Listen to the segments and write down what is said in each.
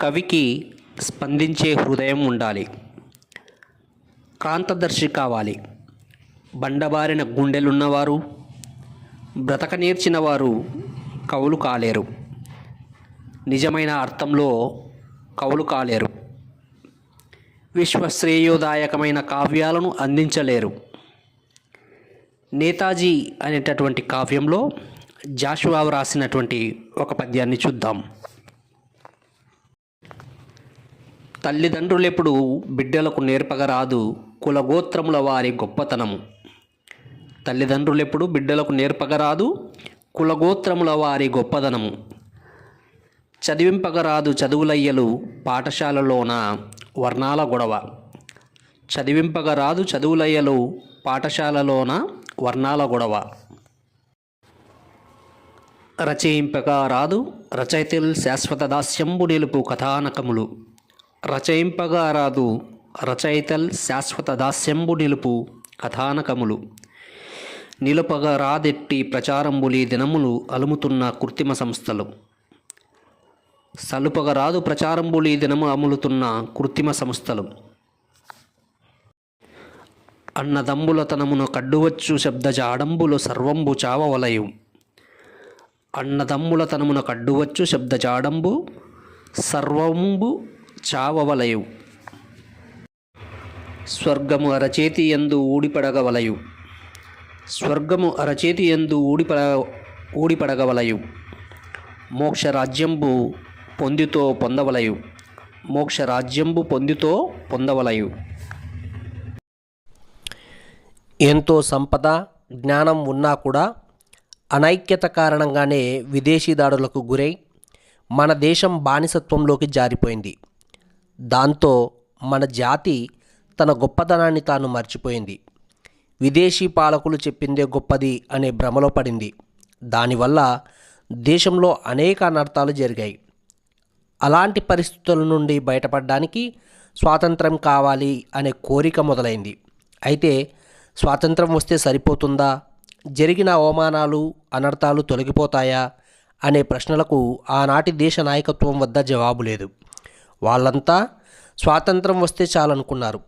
కవికి స్పందించే హృదయం ఉండాలి. కాంతదర్శి కావాలి. బండబారిన గుండెలున్నవారు బ్రతక నేర్చిన వారు కవులు కాలేరు. నిజమైన అర్థంలో కవులు కాలేరు. విశ్వశ్రేయోదాయకమైన కావ్యాలను అందించలేరు. నేతాజీ అనేటటువంటి కావ్యంలో జాషువా రాసినటువంటి ఒక పద్యాన్ని చూద్దాం. తల్లిదండ్రులెప్పుడు బిడ్డలకు నేర్పగరాదు కులగోత్రముల వారి గొప్పతనము. తల్లిదండ్రులెప్పుడు బిడ్డలకు నేర్పగరాదు కులగోత్రముల వారి గొప్పదనము. చదివింపగరాదు చదువులయ్యలు పాఠశాలలోన వర్ణాల గొడవ. చదివింపగరాదు చదువులయ్యలు పాఠశాలలోన వర్ణాల గొడవ. రచయింపగా రాదు రచయితలు శాశ్వత దాస్యంబు నిలుపు కథానకములు. రచయింపగా రాదు రచయితల్ శాశ్వత దాస్యంబు నిలుపు కథానకములు. నిలుపగా రాదెట్టి ప్రచారంబులి దినములు అలుముతున్న కృత్రిమ సంస్థలు. సలుపగ రాదు ప్రచారంబులి దినము అములుతున్న కృత్రిమ సంస్థలు. అన్నదమ్ముల తనమును కడ్డువచ్చు శబ్దజాడంబులు సర్వంబు చావవలయు. అన్నదమ్ముల తనమున కడ్డువచ్చు శబ్ద జాడంబు సర్వంబు చావవలయు. స్వర్గము అరచేతి ఎందు ఊడిపడగవలయు. స్వర్గము అరచేతి ఎందు ఊడిపడ ఊడిపడగవలయు. మోక్ష రాజ్యంబు పొందితో పొందవలయు. మోక్ష రాజ్యంబు పొందితో పొందవలయు. ఎంతో సంపద జ్ఞానం ఉన్నా కూడా అనైక్యత కారణంగానే విదేశీ దాడులకు గురై మన దేశం బానిసత్వంలోకి జారిపోయింది. దాంతో మన జాతి తన గొప్పతనాన్ని తాను మర్చిపోయింది. విదేశీ పాలకులు చెప్పిందే గొప్పది అనే భ్రమలో పడింది. దానివల్ల దేశంలో అనేక అనర్థాలు జరిగాయి. అలాంటి పరిస్థితుల నుండి బయటపడడానికి స్వాతంత్రం కావాలి అనే కోరిక మొదలైంది. అయితే స్వాతంత్రం వస్తే సరిపోతుందా? జరిగిన అవమానాలు అనర్థాలు తొలగిపోతాయా? అనే ప్రశ్నలకు ఆనాటి దేశ నాయకత్వం వద్ద జవాబు లేదు. వాళ్ళంతా స్వాతంత్రం వస్తే చాలనుకున్నారు.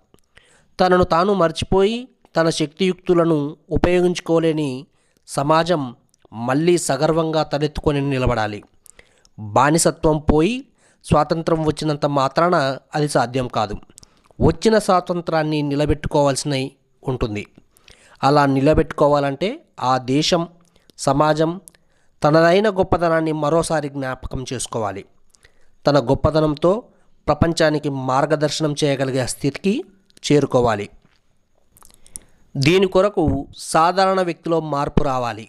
తనను తాను మర్చిపోయి తన శక్తియుక్తులను ఉపయోగించుకోలేని సమాజం మళ్ళీ సగర్వంగా తలెత్తుకొని నిలబడాలి. బానిసత్వం పోయి స్వాతంత్రం వచ్చినంత మాత్రాన అది సాధ్యం కాదు. వచ్చిన స్వాతంత్రాన్ని నిలబెట్టుకోవాల్సిన ఉంటుంది. అలా నిలబెట్టుకోవాలంటే ఆ దేశం సమాజం తనదైన గొప్పతనాన్ని మరోసారి జ్ఞాపకం చేసుకోవాలి. తన గొప్పతనంతో ప్రపంచానికి మార్గదర్శనం చేయగలిగే స్థితికి చేరుకోవాలి. దీని కొరకు సాధారణ వ్యక్తిలో మార్పు రావాలి.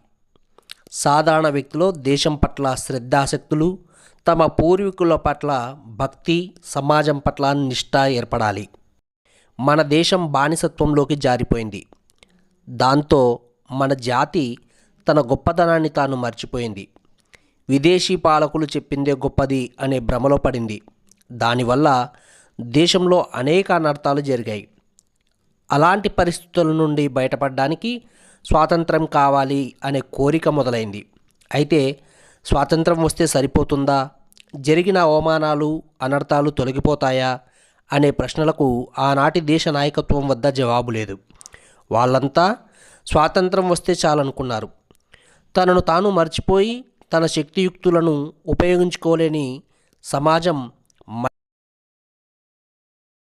సాధారణ వ్యక్తిలో దేశం పట్ల శ్రద్ధాశక్తులు తమ పూర్వీకుల పట్ల భక్తి సమాజం పట్ల నిష్ఠ ఏర్పడాలి. మన దేశం బానిసత్వంలోకి జారిపోయింది. దాంతో మన జాతి తన గొప్పతనాన్ని తాను మర్చిపోయింది. విదేశీ పాలకులు చెప్పిందే గొప్పది అనే భ్రమలో పడింది. దానివల్ల దేశంలో అనేక అనర్థాలు జరిగాయి. అలాంటి పరిస్థితుల నుండి బయటపడడానికి స్వాతంత్రం కావాలి అనే కోరిక మొదలైంది. అయితే స్వాతంత్రం వస్తే సరిపోతుందా? జరిగిన అవమానాలు అనర్థాలు తొలగిపోతాయా? అనే ప్రశ్నలకు ఆనాటి దేశ నాయకత్వం వద్ద జవాబు లేదు. వాళ్ళంతా స్వాతంత్రం వస్తే చాలనుకున్నారు. తనను తాను మర్చిపోయి తన శక్తియుక్తులను ఉపయోగించుకోలేని సమాజం